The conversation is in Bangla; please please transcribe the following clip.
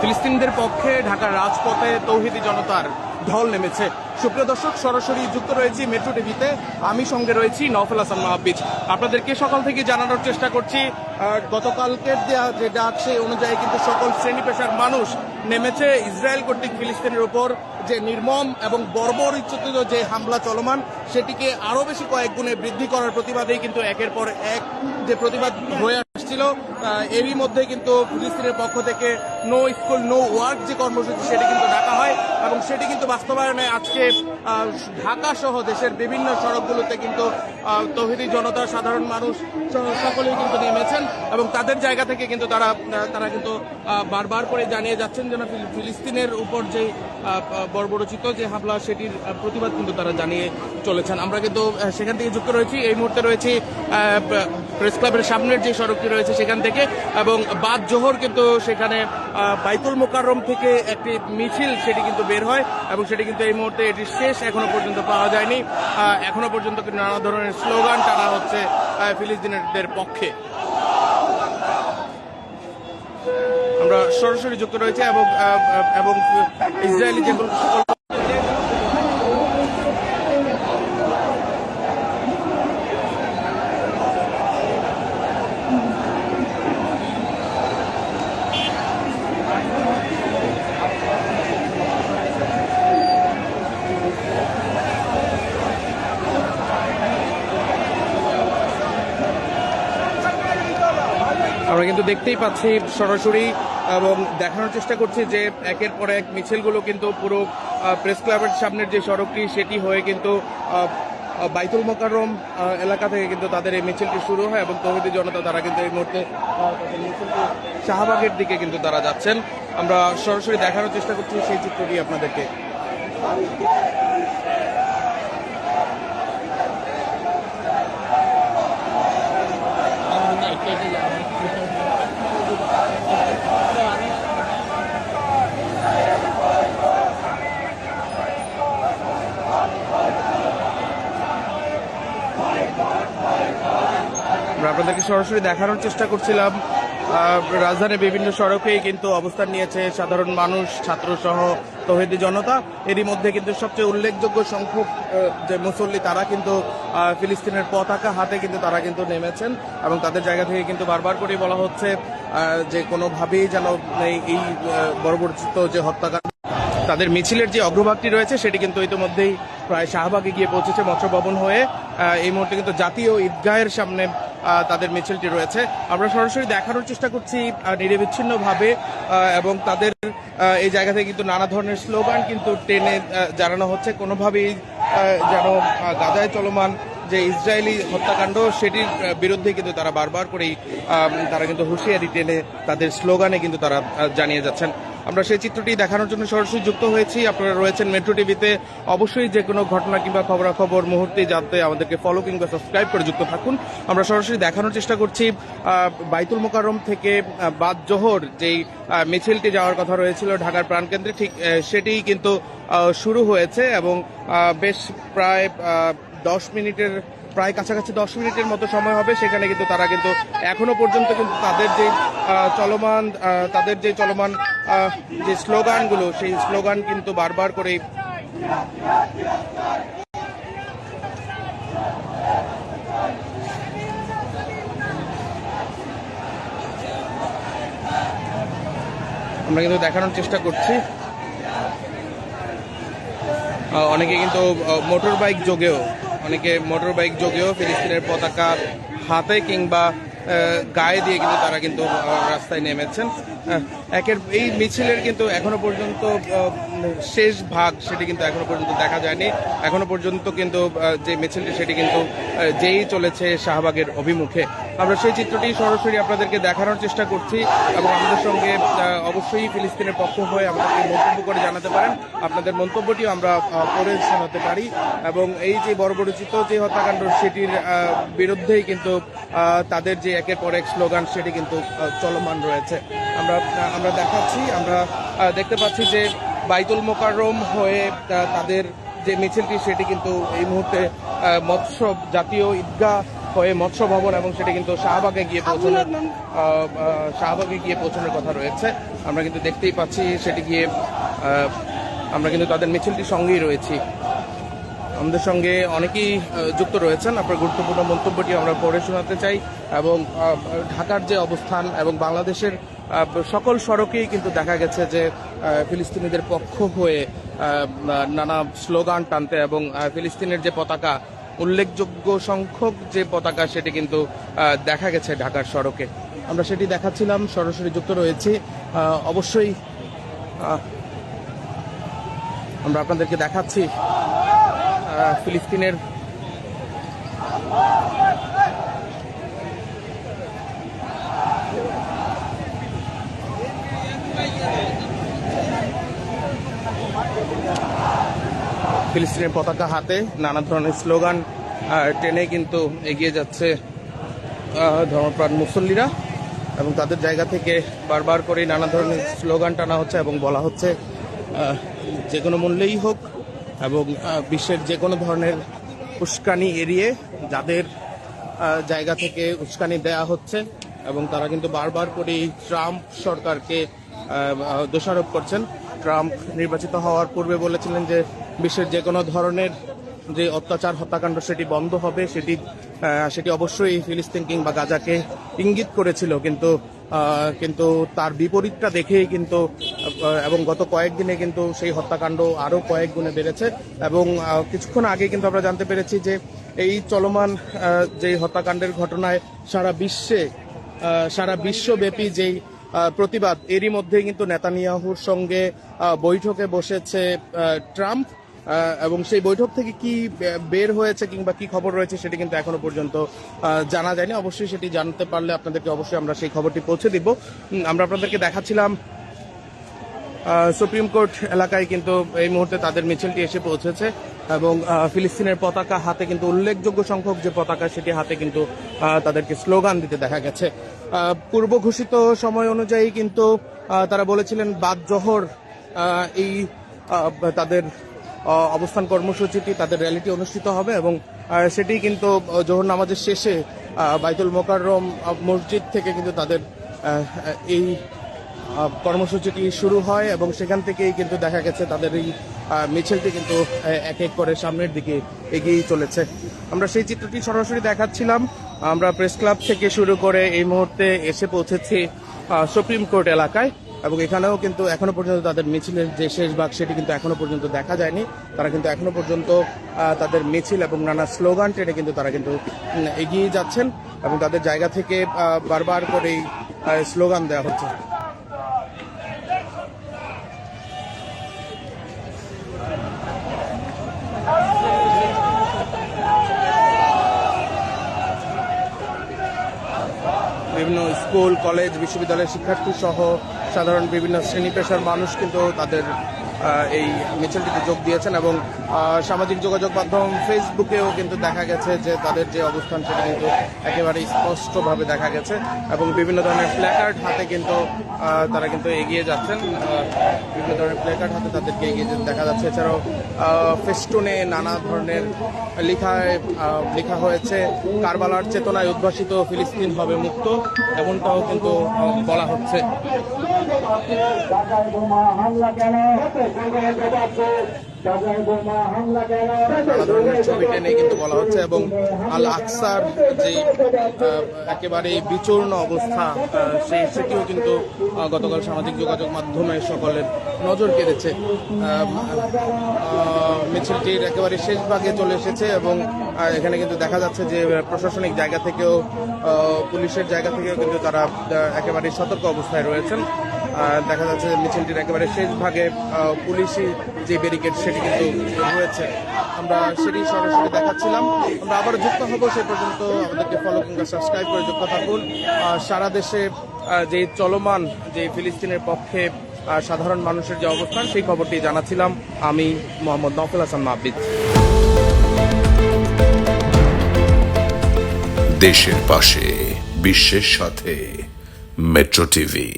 ফিলিস্তিনিদের পক্ষে ঢাকার রাজপথে তৌহিদি জনতার ঢল নেমেছে। সুপ্রিয় দর্শক, সরাসরি যুক্ত রয়েছি মেট্রো টিভিতে। আমি সঙ্গে রয়েছি নওফেল হাসান মাহবিজ আপনাদেরকে সকাল থেকে জানানোর চেষ্টা করছি গতকালকের দেয়া যে ডাক সেই অনুযায়ী কিন্তু সকল শ্রেণি পেশার মানুষ নেমেছে। ইসরায়েল কর্তৃক ফিলিস্তিনের উপর যে নির্মম এবং বর্বরিচ্ছিত যে হামলা চলমান, সেটিকে আরও বেশি কয়েক গুণে বৃদ্ধি করার প্রতিবাদেই কিন্তু একের পর এক যে প্রতিবাদ হয়ে আসছিল আহ, এরই মধ্যে কিন্তু ফিলিস্তিনের পক্ষ থেকে নো স্কুল নো ওয়ার্ক যে কর্মসূচি সেটি কিন্তু ডাকা হয়। এবং সেটি কিন্তু বাস্তবায়নে আজকে ঢাকা সহ দেশের বিভিন্ন সড়কগুলোতে কিন্তু তৌহিদি জনতা, সাধারণ মানুষ সকলেই কিন্তু নেমেছেন এবং তাদের জায়গা থেকে কিন্তু তারা তারা কিন্তু বারবার করে জানিয়ে যাচ্ছেন যেন ফিলিস্তিনের উপর যে বর্বরচিত যে হামলা, সেটির প্রতিবাদ কিন্তু তারা জানিয়ে চলেছেন। আমরা কিন্তু সেখান থেকে যুক্ত রয়েছি। এই মুহূর্তে রয়েছি প্রেস ক্লাবের সামনের যে সড়কটি রয়েছে সেখান থেকে এবং বাদ জোহর কিন্তু সেখানে বাইতুল মোকাররম থেকে একটি মিছিল, সেটি কিন্তু বের হয় এবং সেটি কিন্তু এই মুহূর্তে এটি শেষ, এখনও পর্যন্ত পাওয়া যায়নি। এখনও পর্যন্ত নানা ধরনের স্লোগান টানা হচ্ছে ফিলিস্তিনিদের পক্ষে। আমরা সরাসরি যুক্ত রয়েছে এবং এবং ইসরায়েলি যে আমরা কিন্তু দেখতেই পাচ্ছি সরাসরি এবং দেখানোর চেষ্টা করছি যে একের পর এক মিছিলগুলো কিন্তু পুরো প্রেস ক্লাবের সামনের যে সড়কটি সেটি হয়ে কিন্তু বাইতুল মোকাররম আহ, এলাকা থেকে কিন্তু তাদের এই মিছিলটি শুরু হয় এবং তহিদি জনতা তারা কিন্তু এই মুহূর্তে শাহবাগের দিকে কিন্তু তারা যাচ্ছেন। আমরা সরাসরি দেখানোর চেষ্টা করছি সেই চিত্রটি আপনাদেরকে আমরা আপনাদেরকে সরাসরি দেখানোর চেষ্টা করছিলাম। রাজধানীর বিভিন্ন সড়কেই কিন্তু অবস্থান নিয়েছে সাধারণ মানুষ, ছাত্র সহ তহিদি জনতা। এরই মধ্যে কিন্তু সবচেয়ে উল্লেখযোগ্য সংখ্যক যে মুসল্লি, তারা কিন্তু ফিলিস্তিনের পতাকা হাতে কিন্তু তারা কিন্তু নেমেছেন এবং তাদের জায়গা থেকে কিন্তু বারবার করে বলা হচ্ছে যে কোনোভাবেই যেন এই বর্বরচিত যে হত্যাকাণ্ড, তাদের মিছিলের যে অগ্রভাগটি রয়েছে সেটি কিন্তু ইতিমধ্যেই প্রায় শাহবাগে গিয়ে পৌঁছেছে মৎস্য ভবন হয়ে এই মুহূর্তে কিন্তু জাতীয় ঈদগাহের সামনে তাদের মিছিলটি রয়েছে। আমরা সরাসরি দেখানোর চেষ্টা করছি আহ, নিরবিচ্ছিন্নভাবে আহ, এবং তাদের এই জায়গা থেকে কিন্তু নানা ধরনের স্লোগান কিন্তু টেনে জানানো হচ্ছে। কোনোভাবেই যেন গাজায় চলমান যে ইসরায়েলি হত্যাকাণ্ড সেটির বিরুদ্ধে কিন্তু তারা বারবার করেই তারা কিন্তু হুঁশিয়ারি টেনে তাদের স্লোগানে কিন্তু তারা জানিয়ে যাচ্ছেন। আমরা সেই চিত্রটি দেখানোর জন্য সরাসরি যুক্ত হয়েছি। আপনারা রয়েছেন মেট্রো টিভিতে। অবশ্যই যে কোনো ঘটনা কিংবা খবরাখবর মুহূর্তে জানতে আমাদেরকে ফলো কিংবা সাবস্ক্রাইব করে যুক্ত থাকুন। আমরা সরাসরি দেখানোর চেষ্টা করছি বাইতুল মোকাররম থেকে বাদ জোহর যেই মিছিলটি যাওয়ার কথা রয়েছিল ঢাকার প্রাণকেন্দ্রে, ঠিক সেটিই কিন্তু শুরু হয়েছে এবং বেশ প্রায় দশ মিনিটের প্রায় কাছাকাছি দশ মিনিটের মতো সময় হবে, সেখানে কিন্তু তারা কিন্তু এখনও পর্যন্ত কিন্তু তাদের যে চলমান তাদের যে চলমান যে স্লোগানগুলো, সেই স্লোগান কিন্তু বারবার করে আমরা কিন্তু দেখানোর চেষ্টা করছি। অনেকে কিন্তু মোটর বাইক যোগেও অনেকে মোটর বাইক যোগেও ফিলিস্তিনের পতাকা হাতে কিংবা গায়ে দিয়ে কিন্তু তারা কিন্তু রাস্তায় নেমেছেন। একের, এই মিছিলের কিন্তু এখনও পর্যন্ত শেষ ভাগ সেটি কিন্তু এখনও পর্যন্ত দেখা যায়নি। এখনও পর্যন্ত কিন্তু যে মিছিলটি সেটি কিন্তু যেই চলেছে শাহবাগের অভিমুখে। আমরা সেই চিত্রটি সরাসরি আপনাদেরকে দেখানোর চেষ্টা করছি এবং আমাদের সঙ্গে অবশ্যই ফিলিস্তিনের পক্ষ হয়ে আমাদেরকে মন্তব্য করে জানাতে পারেন। আপনাদের মন্তব্যটিও আমরা পড়ে শোনাতে পারি। এবং এই যে বর্বরচিত যে হত্যাকাণ্ড, সেটির বিরুদ্ধেই কিন্তু তাদের যে একের পর এক স্লোগান, সেটি কিন্তু চলমান রয়েছে। আমরা আমরা দেখাচ্ছি, আমরা দেখতে পাচ্ছি যে বাইতুল মোকাররম হয়ে তাদের যে মিছিলটি, সেটি কিন্তু এই মুহূর্তে মৎস্য জাতীয় ঈদগাহ হয়ে মৎস্য ভবন এবং সেটি কিন্তু শাহবাগে গিয়ে পৌঁছানোর শাহবাগে গিয়ে পৌঁছানোর কথা রয়েছে। আমরা কিন্তু দেখতেই পাচ্ছি সেটি গিয়ে আমরা কিন্তু তাদের মিছিলটির সঙ্গেই রয়েছি। আমাদের সঙ্গে অনেকেই যুক্ত রয়েছেন। আপনার গুরুত্বপূর্ণ মন্তব্যটি আমরা পড়ে শোনাতে চাই এবং ঢাকার যে অবস্থান এবং বাংলাদেশের সকল সড়কেই কিন্তু দেখা গেছে যে ফিলিস্তিনিদের পক্ষ হয়ে নানা স্লোগান টানতে এবং ফিলিস্তিনের যে পতাকা উল্লেখযোগ্য সংখ্যক যে পতাকা, সেটি কিন্তু দেখা গেছে ঢাকার সড়কে। আমরা সেটি দেখাচ্ছিলাম, সরাসরি যুক্ত রয়েছে। অবশ্যই আমরা আপনাদেরকে দেখাচ্ছি ফিলিস্তিনের ফিলিস্তিনের পতাকা হাতে নানা ধরনের স্লোগান টেনে কিন্তু এগিয়ে যাচ্ছে ধর্মপ্রাণ মুসল্লিরা এবং তাদের জায়গা থেকে বারবার করে নানা ধরনের স্লোগান টানা হচ্ছে এবং বলা হচ্ছে যে কোনো মূল্যেই হোক এবং বিশ্বের যে কোনো ধরনের উস্কানি এড়িয়ে যাদের জায়গা থেকে উস্কানি দেয়া হচ্ছে এবং তারা কিন্তু বারবার করে ট্রাম্প সরকারকে দোষারোপ করছেন। ট্রাম্প নির্বাচিত হওয়ার পূর্বে বলেছিলেন যে বিশ্বের যে কোনো ধরনের যে অত্যাচার, হত্যাকাণ্ড সেটি বন্ধ হবে, সেটি সেটি অবশ্যই ফিলিস্তিন কিংবা গাজাকে ইঙ্গিত করেছিল। কিন্তু কিন্তু তার বিপরীতটা দেখেই কিন্তু এবং গত কয়েকদিনে কিন্তু সেই হত্যাকাণ্ড আরও কয়েক গুণে বেড়েছে। এবং কিছুক্ষণ আগে কিন্তু আমরা জানতে পেরেছি যে এই চলমান যে হত্যাকাণ্ডের ঘটনায় সারা বিশ্বে সারা বিশ্বব্যাপী যেই প্রতিবাদ, এরই মধ্যে কিন্তু নেতানিয়াহুর সঙ্গে বৈঠকে বসেছে ট্রাম্প। এবং সেই বৈঠক থেকে কি বের হয়েছে কিংবা কি খবর রয়েছে সেটি কিন্তু এখনও পর্যন্ত জানা যায়নি। অবশ্যই সেটি জানতে পারলে আপনাদেরকে অবশ্যই আমরা সেই খবরটি পৌঁছে দিব। আমরা আপনাদেরকে দেখাচ্ছিলাম সুপ্রিম কোর্ট এলাকায় কিন্তু এই মুহূর্তে তাদের মিছিলটি এসে পৌঁছেছে এবং ফিলিস্তিনের পতাকা হাতে কিন্তু, উল্লেখযোগ্য সংখ্যক যে পতাকা সেটি হাতে কিন্তু তাদেরকে স্লোগান দিতে দেখা গেছে। পূর্ব ঘোষিত সময় অনুযায়ী কিন্তু তারা বলেছিলেন বাদ জহর এই তাদের অবস্থান কর্মসূচিটি তাদের র্যালিটি অনুষ্ঠিত হবে এবং সেটি কিন্তু জোহর নামাজের শেষে বাইতুল মোকাররম মসজিদ থেকে কিন্তু তাদের এই কর্মসূচিটি শুরু হয় এবং সেখান থেকেই কিন্তু দেখা গেছে তাদের এই মিছিলটি কিন্তু এক এক করে সামনের দিকে এগিয়ে চলেছে। আমরা সেই চিত্রটি সরাসরি দেখাচ্ছিলাম। আমরা প্রেস ক্লাব থেকে শুরু করে এই মুহূর্তে এসে পৌঁছেছি সুপ্রিম কোর্ট এলাকায়। এবং এখানেও কিন্তু এখনও পর্যন্ত তাদের মিছিলের যে শেষ ভাগ, সেটি কিন্তু এখনও পর্যন্ত দেখা যায়নি। তারা কিন্তু এখনও পর্যন্ত তাদের মিছিল এবং নানা স্লোগান টেনে কিন্তু তারা কিন্তু এগিয়ে যাচ্ছেন এবং তাদের জায়গা থেকে বারবার করেই স্লোগান দেওয়া হচ্ছে। বিভিন্ন স্কুল কলেজ বিশ্ববিদ্যালয়ের শিক্ষার্থী সহ সাধারণ বিভিন্ন শ্রেণি পেশার মানুষ কিন্তু তাদের এই মিছিলটিতে যোগ দিয়েছেন এবং সামাজিক যোগাযোগ মাধ্যম ফেসবুকেও কিন্তু দেখা গেছে যে তাদের যে অবস্থান সেটা কিন্তু একেবারে স্পষ্টভাবে দেখা গেছে এবং বিভিন্ন ধরনের প্ল্যাকার্ড হাতে কিন্তু তারা কিন্তু এগিয়ে যাচ্ছেন। বিভিন্ন ধরনের প্ল্যাকার্ড হাতে তাদেরকে এগিয়ে যেতে দেখা যাচ্ছে। এছাড়াও ফেস্টুনে নানা ধরনের লেখায় লেখা হয়েছে, কারবালার চেতনায় উদ্ভাসিত ফিলিস্তিন হবে মুক্ত, এমনটাও কিন্তু বলা হচ্ছে। ঢাকায় বোমা হামলা কেন ঢাকায় বোমা হামলা কেন নানা ধরনের ছবি টেনে কিন্তু বলা হচ্ছে এবং আল যে একেবারে বিচূর্ণ অবস্থা সেই কিন্তু গতকাল সামাজিক যোগাযোগ মাধ্যমে সকলের নজর মিছিলটির একেবারে শেষ ভাগে চলে এসেছে এবং এখানে কিন্তু দেখা যাচ্ছে যে প্রশাসনিক জায়গা থেকেও পুলিশের জায়গা থেকেও কিন্তু তারা একেবারে সতর্ক অবস্থায় রয়েছেন। দেখা যাচ্ছে মিছিলটির একেবারে শেষ ভাগে পুলিশি যে ব্যারিকেড সেটি কিন্তু রয়েছে। আমরা সেটি সরাসরি দেখাচ্ছিলাম। আমরা আবারও যুক্ত হব, সে পর্যন্ত আমাদেরকে ফলো কিংবা সাবস্ক্রাইব করে যুক্ত থাকুন। সারা দেশে যে চলমান যে ফিলিস্তিনের পক্ষে সাধারণ মানুষের যে অবস্থান, সেই খবরটি জানাচ্ছিলাম। আমি মোহাম্মদ নফল হাসান মাহবিদ দেশের পাশে, বিশ্বের সাথে, মেট্রো টিভি।